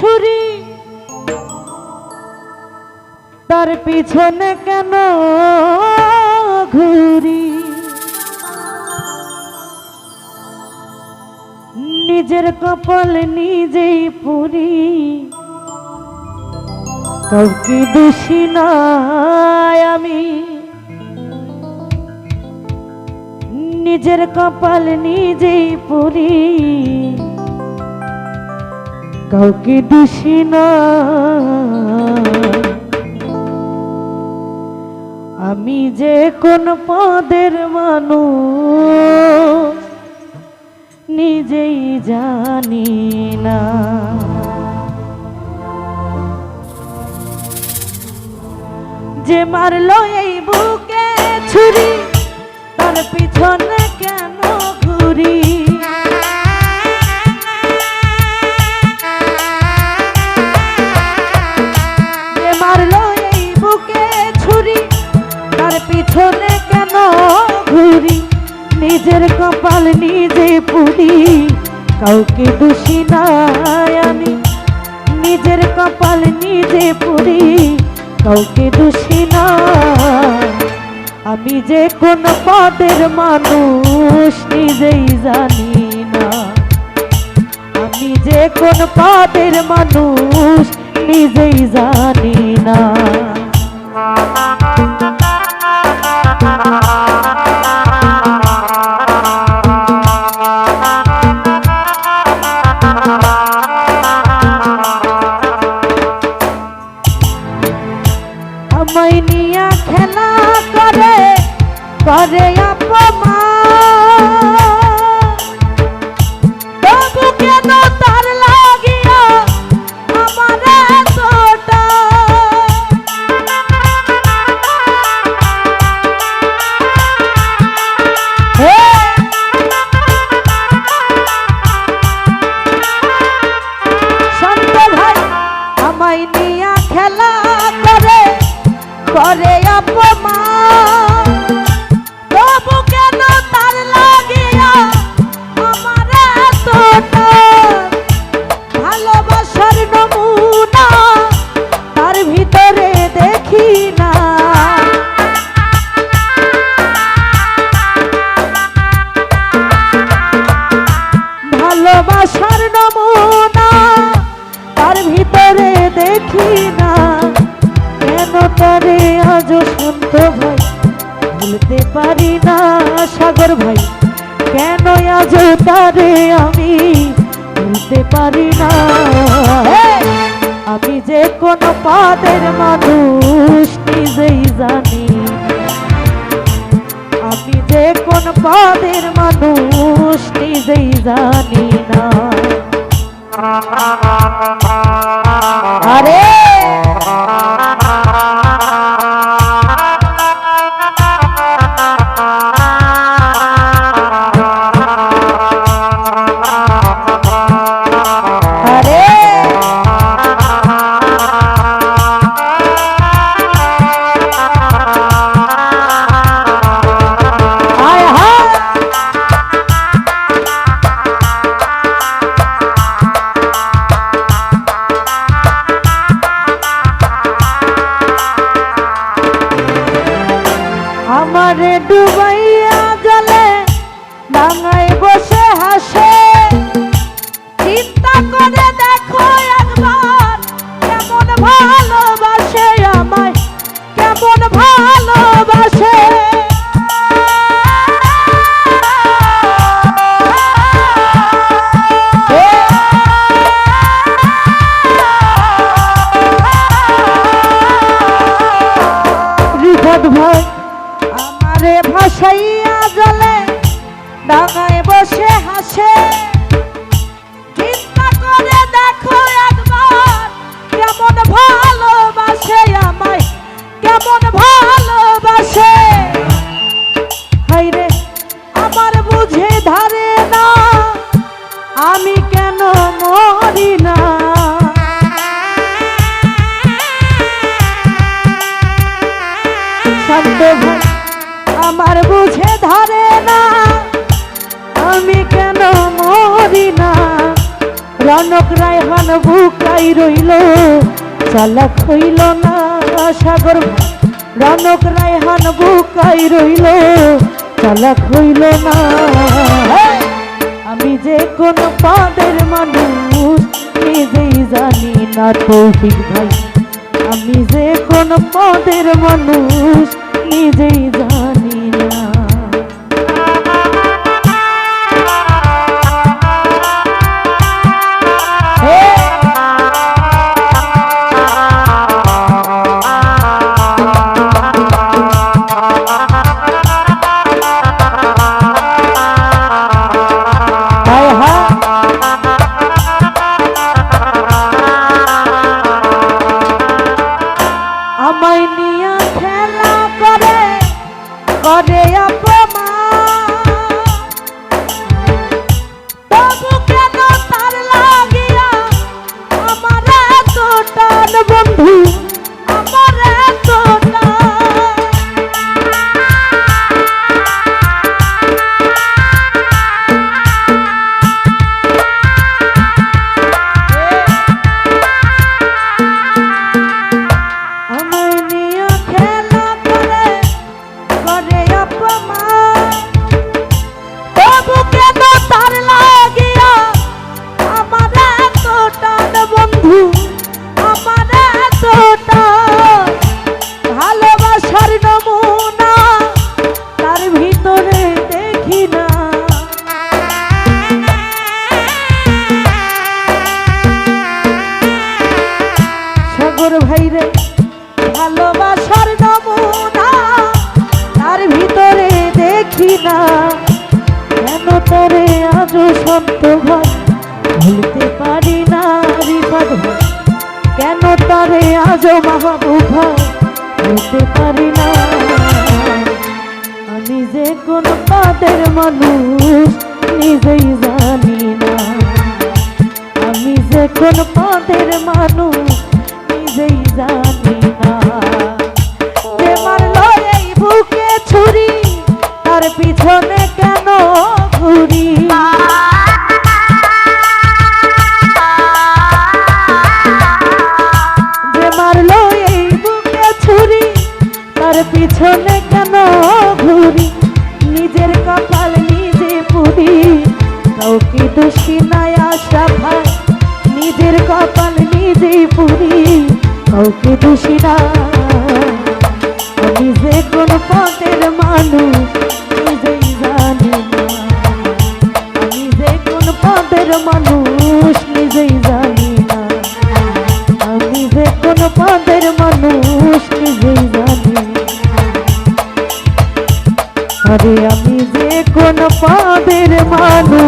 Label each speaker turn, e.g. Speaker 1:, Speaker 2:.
Speaker 1: ছুরি। তার পিছনে কেন ঘুরি? নিজের কপাল নিজেই পুরি। কাউকে দোষী নয় আমি? নিজের কপাল নিজেই পুরি। কাউকে দোষী নয় আমি যে কোন পদের মানুষ, নিজেই জানি না। যে মারলো এই বুকে ছুরি, তার পিছনে কাউকে দোষী নাই আমি। নিজের কপাল নিজে পুরি, কাউকে দোষী না আমি যে কোন পদের মানুষ নিজেই জানি না। আমি যে কোন পদের মানুষ নিজেই জানি না। আমায় নিয়া খেলা করে করে করে অপমান। ভুলতে পারি না সাগর ভাই। কেন আজ তারে আমি ভুলতে পারি না? আমি যে কোন পাদের মানুষ নিজেই জানি। আমি যে কোন পাদের মানুষ নিজেই জানি না। বসে হাসে চালাক হইল না, সাগর। রনক রায়হান বুকাই রইল চালাক হইল না। আমি যে কোন পাদের মানুষ, নিজেই জানি না তৌফিক ভাই। আমি যে কোন পদের মানুষ, নিজেই জানি the woman. সাগর ভাইরে, ভালোবাসার নমুনা, তার ভিতরে দেখি না। কেন তোরে আজও সন্ত ভাই ভুলতে পারি না ভাই কেন তারে আজও মাহবুব ভাই ভুলতে পারি না। আমি যে কোন পাদের মানুষ, নিজেই জানি না। আমি যে কোন পদের মানুষ নিজেই জানি বুকে ছুরি, তার পিছনে কেন ঘুরি? যে মারলো বুকে ছুরি, তার পিছনে কেন ঘুরি? নিজের কপাল নিজে পুরি। কাউকে দোষী নাই আশা ভাই, নিজের কপাল নিজে পুরি। কাউকে দোষী না। আমি যে কোন পথের মানুষ, নিজেই জানি আমি যে কোন পথের মানুষ, নিজেই জানি না। আমি যে কোন পদের মানুষ, নিজেই জানি আরে আমি যে কোন পদের মানুষ